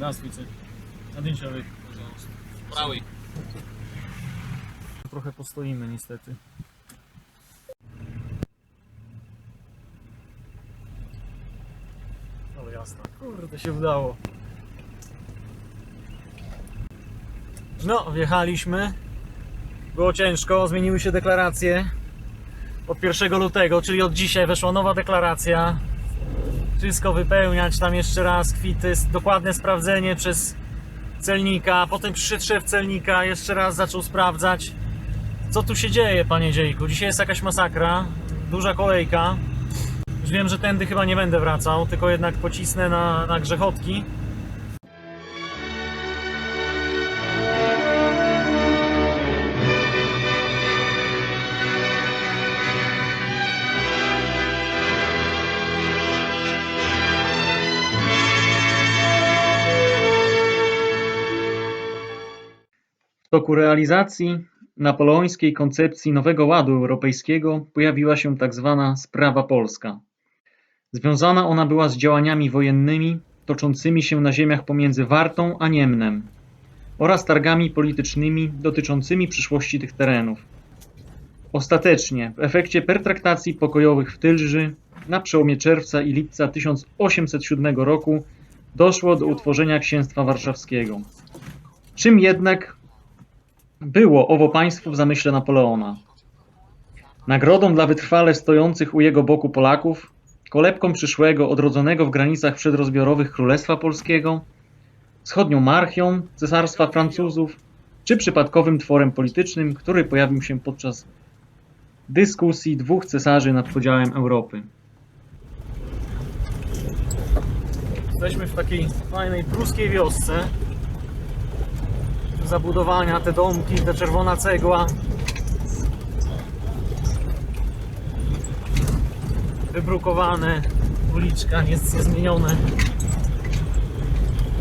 Здравствуйте. Один человек. Пожалуйста. Правый. Trochę postoimy niestety. Ale jasno. Kurde, się udało. No, wjechaliśmy. Było ciężko, zmieniły się deklaracje. Od 1 lutego, czyli od dzisiaj weszła nowa deklaracja. wszystko wypełniać, tam jeszcze raz kwity, dokładne sprawdzenie przez celnika. Potem przyszedł szef celnika, jeszcze raz zaczął sprawdzać. Co tu się dzieje, panie dziejku? Dzisiaj jest jakaś masakra, duża kolejka. Już wiem, że tędy chyba nie będę wracał, tylko jednak pocisnę na, na grzechotki. Toku realizacji napoleońskiej koncepcji nowego ładu europejskiego pojawiła się tak zwana sprawa polska. Związana ona była z działaniami wojennymi toczącymi się na ziemiach pomiędzy Wartą a Niemnem oraz targami politycznymi dotyczącymi przyszłości tych terenów. Ostatecznie, w efekcie pertraktacji pokojowych w Tylży na przełomie czerwca i lipca 1807 roku doszło do utworzenia Księstwa Warszawskiego. Czym jednak było owo państwo w zamyśle Napoleona. Nagrodą dla wytrwale stojących u jego boku Polaków, kolebką przyszłego, odrodzonego w granicach przedrozbiorowych Królestwa Polskiego, wschodnią marchią Cesarstwa Francuzów, czy przypadkowym tworem politycznym, który pojawił się podczas dyskusji dwóch cesarzy nad podziałem Europy. Jesteśmy w takiej fajnej pruskiej wiosce, zabudowania, te domki, ta czerwona cegła. Wybrukowane, uliczka nic niezmienione.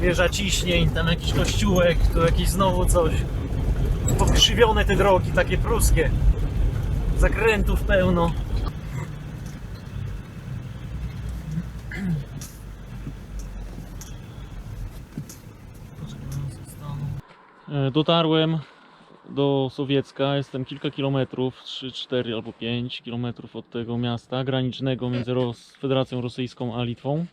Wieża ciśnień, tam jakiś kościółek, tu jakiś znowu coś. Pokrzywione te drogi, takie pruskie. Zakrętów pełno. Dotarłem do Sowiecka, jestem kilka kilometrów, 3, 4 albo 5 kilometrów od tego miasta granicznego między Ros Federacją Rosyjską a Litwą.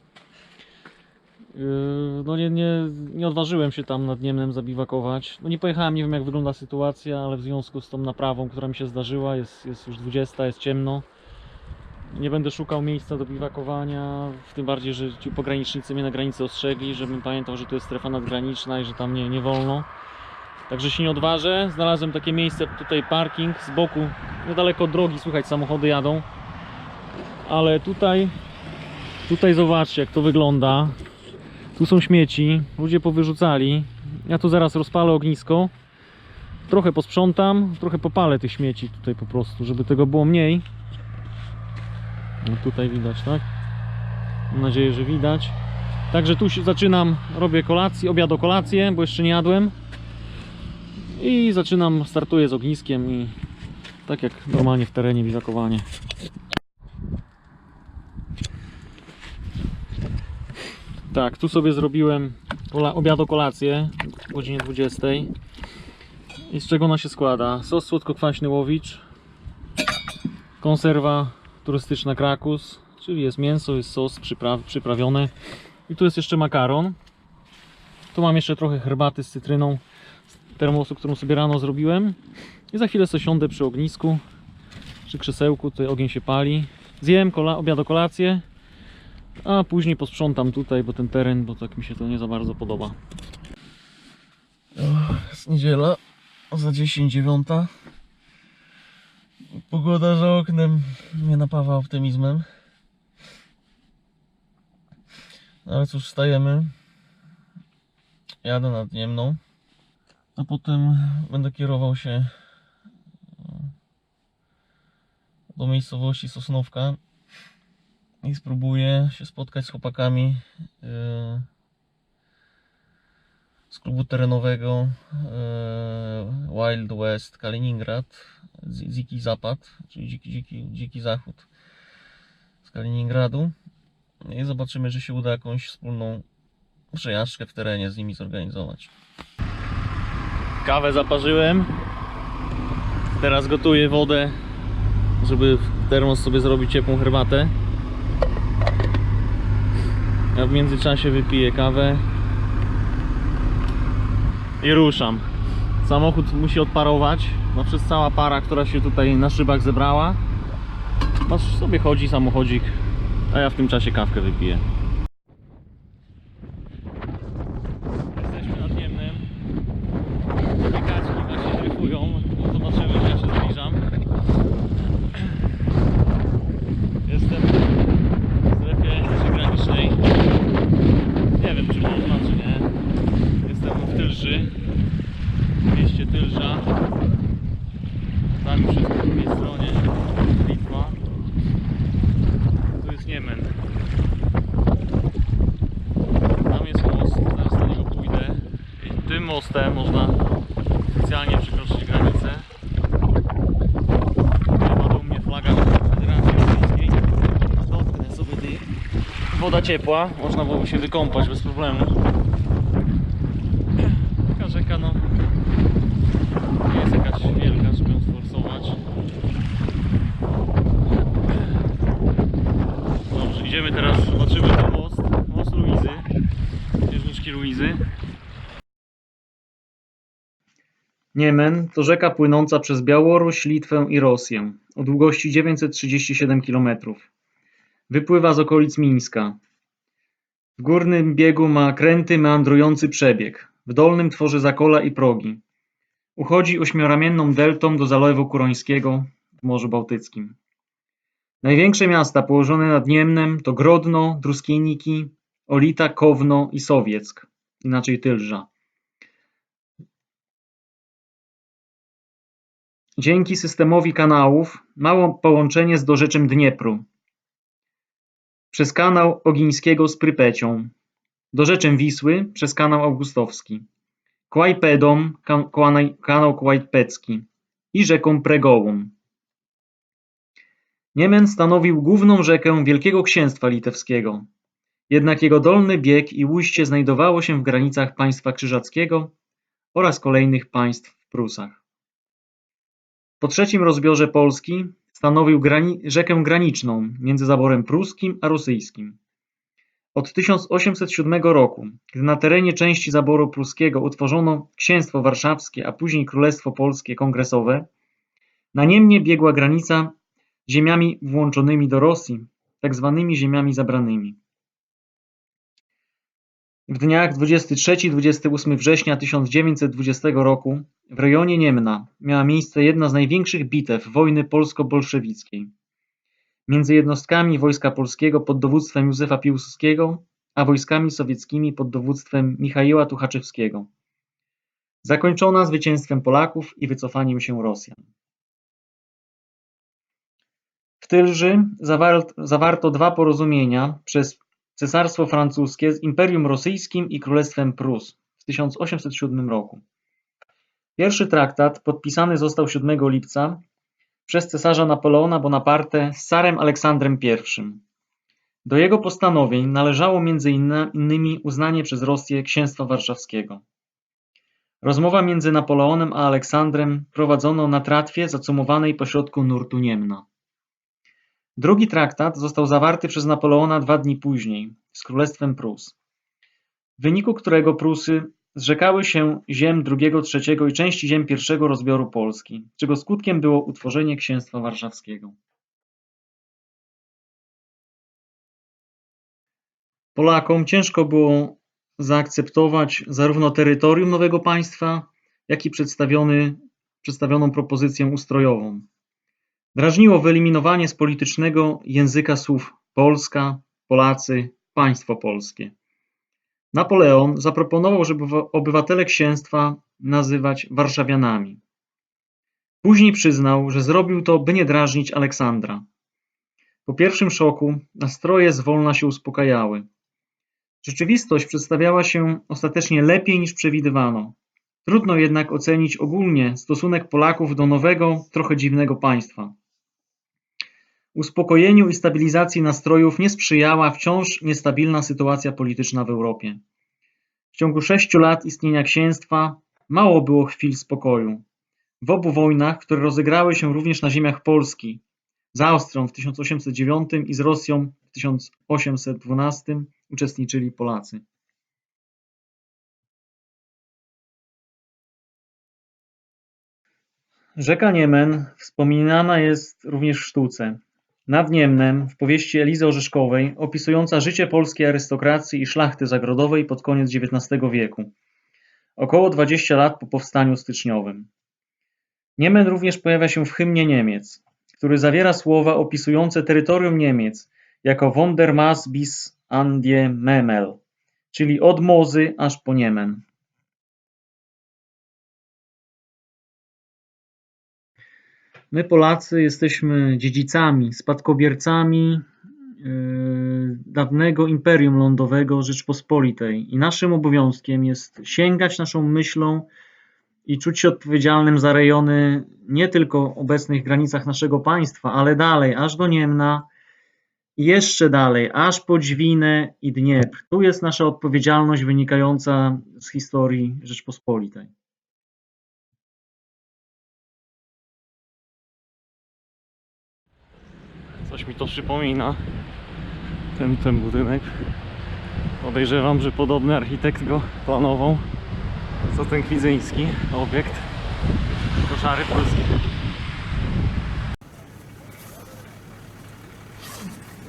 Yy, No nie, nie, nie odważyłem się tam nad Niemnem zabiwakować. No nie pojechałem, nie wiem jak wygląda sytuacja, ale w związku z tą naprawą, która mi się zdarzyła, jest, jest już 20, jest ciemno. Nie będę szukał miejsca do biwakowania, w tym bardziej, że ci pogranicznicy mnie na granicy ostrzegli, żebym pamiętał, że to jest strefa nadgraniczna i że tam nie, nie wolno. Także się nie odważę. Znalazłem takie miejsce, tutaj parking z boku, niedaleko od drogi, słychać samochody jadą. Ale tutaj, tutaj zobaczcie jak to wygląda. Tu są śmieci, ludzie powyrzucali. Ja tu zaraz rozpalę ognisko. Trochę posprzątam, trochę popalę tych śmieci tutaj po prostu, żeby tego było mniej. No tutaj widać, tak? Mam nadzieję, że widać. Także tu się zaczynam, robię kolację, obiad o kolację, bo jeszcze nie jadłem. I zaczynam, startuję z ogniskiem i tak jak normalnie w terenie biwakowanie. Tak, tu sobie zrobiłem kola- obiad o godzinie 20. I z czego ona się składa? Sos słodko-kwaśny łowicz, konserwa turystyczna krakus, czyli jest mięso, jest sos przypraw, przyprawione i tu jest jeszcze makaron. Tu mam jeszcze trochę herbaty z cytryną termosu, którą sobie rano zrobiłem. I za chwilę sobie siądę przy ognisku, przy krzesełku, tutaj ogień się pali. Zjem kola, obiad kolację, a później posprzątam tutaj, bo ten teren, bo tak mi się to nie za bardzo podoba. Jest niedziela, za 10 dziewiąta. Pogoda za oknem nie napawa optymizmem. No ale cóż, wstajemy. Jadę nad Niemną. A potem będę kierował się e, do miejscowości Sosnowka i spróbuję się spotkać z chłopakami e, z klubu terenowego e, Wild West Kaliningrad, Dzi- Dziki Zapad, czyli dziki, dziki, dziki Zachód z Kaliningradu. I zobaczymy, czy się uda jakąś wspólną przejażdżkę w terenie z nimi zorganizować. Kawę zaparzyłem. Teraz gotuję wodę, żeby w termos sobie zrobić ciepłą herbatę. Ja w międzyczasie wypiję kawę i ruszam. Samochód musi odparować. No przez cała para, która się tutaj na szybach zebrała. Masz sobie chodzi samochodzik, a ja w tym czasie kawkę wypiję. Jesteśmy nad Niemnem. Kaczki właśnie dryfują. No zobaczymy, że ja się zbliżam. Jestem w strefie przygranicznej. Nie wiem, czy można, czy nie. Jestem w Tylży. W mieście Tylża. Tam już jest po drugiej stronie Litwa. Tu jest Niemen. Tam jest most, zaraz na niego pójdę. I tym mostem można oficjalnie przekroczyć granicę. Ma do mnie flaga Federacji Rosyjskiej. Woda ciepła, można było się wykąpać bez problemu. Taka rzeka no nie jest jakaś wielka, żeby ją sforsować. Dobrze, idziemy teraz, zobaczymy ten most, most Luizy, księżniczki Luizy. Niemen to rzeka płynąca przez Białoruś, Litwę i Rosję o długości 937 km. Wypływa z okolic Mińska. W górnym biegu ma kręty meandrujący przebieg. W dolnym tworzy zakola i progi. Uchodzi ośmioramienną deltą do Zalewu Kurońskiego w Morzu Bałtyckim. Największe miasta położone nad Niemnem to Grodno, Druskienniki, Olita, Kowno i Sowieck, inaczej Tylża. Dzięki systemowi kanałów ma połączenie z dorzeczem Dniepru przez kanał Ogińskiego z Prypecią, dorzeczem Wisły przez kanał Augustowski, Kłajpedą kanał Kłajpecki i rzeką Pregołą. Niemen stanowił główną rzekę Wielkiego Księstwa Litewskiego, jednak jego dolny bieg i ujście znajdowało się w granicach państwa krzyżackiego oraz kolejnych państw w Prusach. Po trzecim rozbiorze Polski stanowił rzekę graniczną między zaborem pruskim a rosyjskim. Od 1807 roku, gdy na terenie części zaboru pruskiego utworzono Księstwo Warszawskie, a później Królestwo Polskie Kongresowe, na Niemnie biegła granica ziemiami włączonymi do Rosji, tak zwanymi ziemiami zabranymi. W dniach 23-28 września 1920 roku w rejonie Niemna miała miejsce jedna z największych bitew wojny polsko-bolszewickiej między jednostkami Wojska Polskiego pod dowództwem Józefa Piłsudskiego a wojskami sowieckimi pod dowództwem Michaiła Tuchaczewskiego. Zakończona zwycięstwem Polaków i wycofaniem się Rosjan. W Tylży zawar- zawarto dwa porozumienia przez Cesarstwo Francuskie z Imperium Rosyjskim i Królestwem Prus w 1807 roku. Pierwszy traktat podpisany został 7 lipca przez cesarza Napoleona Bonaparte z carem Aleksandrem I. Do jego postanowień należało między innymi uznanie przez Rosję Księstwa Warszawskiego. Rozmowa między Napoleonem a Aleksandrem prowadzono na tratwie zacumowanej pośrodku nurtu Niemna. Drugi traktat został zawarty przez Napoleona dwa dni później z Królestwem Prus, w wyniku którego Prusy zrzekały się ziem drugiego, trzeciego i części ziem pierwszego rozbioru Polski, czego skutkiem było utworzenie Księstwa Warszawskiego. Polakom ciężko było zaakceptować zarówno terytorium nowego państwa, jak i przedstawioną propozycję ustrojową. Drażniło wyeliminowanie z politycznego języka słów Polska, Polacy, państwo polskie. Napoleon zaproponował, żeby obywatele księstwa nazywać Warszawianami. Później przyznał, że zrobił to, by nie drażnić Aleksandra. Po pierwszym szoku nastroje zwolna się uspokajały. Rzeczywistość przedstawiała się ostatecznie lepiej niż przewidywano. Trudno jednak ocenić ogólnie stosunek Polaków do nowego, trochę dziwnego państwa. Uspokojeniu i stabilizacji nastrojów nie sprzyjała wciąż niestabilna sytuacja polityczna w Europie. ciągu sześciu lat istnienia księstwa mało było chwil spokoju. W obu wojnach, które rozegrały się również na ziemiach Polski, z Austrią w 1809 i z Rosją w 1812 uczestniczyli Polacy. Rzeka Niemen wspominana jest również w sztuce. Nad Niemnem w powieści Elizy Orzeszkowej opisująca życie polskiej arystokracji i szlachty zagrodowej pod koniec XIX wieku, około 20 lat po powstaniu styczniowym. Niemen również pojawia się w hymnie Niemiec, który zawiera słowa opisujące terytorium Niemiec jako von der Maas bis an die Memel, czyli od Mozy aż po Niemen. My, Polacy, jesteśmy dziedzicami, spadkobiercami yy, dawnego Imperium Lądowego Rzeczpospolitej i naszym obowiązkiem jest sięgać naszą myślą i czuć się odpowiedzialnym za rejony nie tylko w obecnych granicach naszego państwa, ale dalej, aż do Niemna i jeszcze dalej, aż po Dźwinę i Dniepr. Tu jest nasza odpowiedzialność wynikająca z historii Rzeczpospolitej. Coś mi to przypomina. Ten, ten budynek. Podejrzewam, że podobny architekt go planował. Co ten kwidzyński obiekt. Koszary polskie.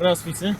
Raz wicy.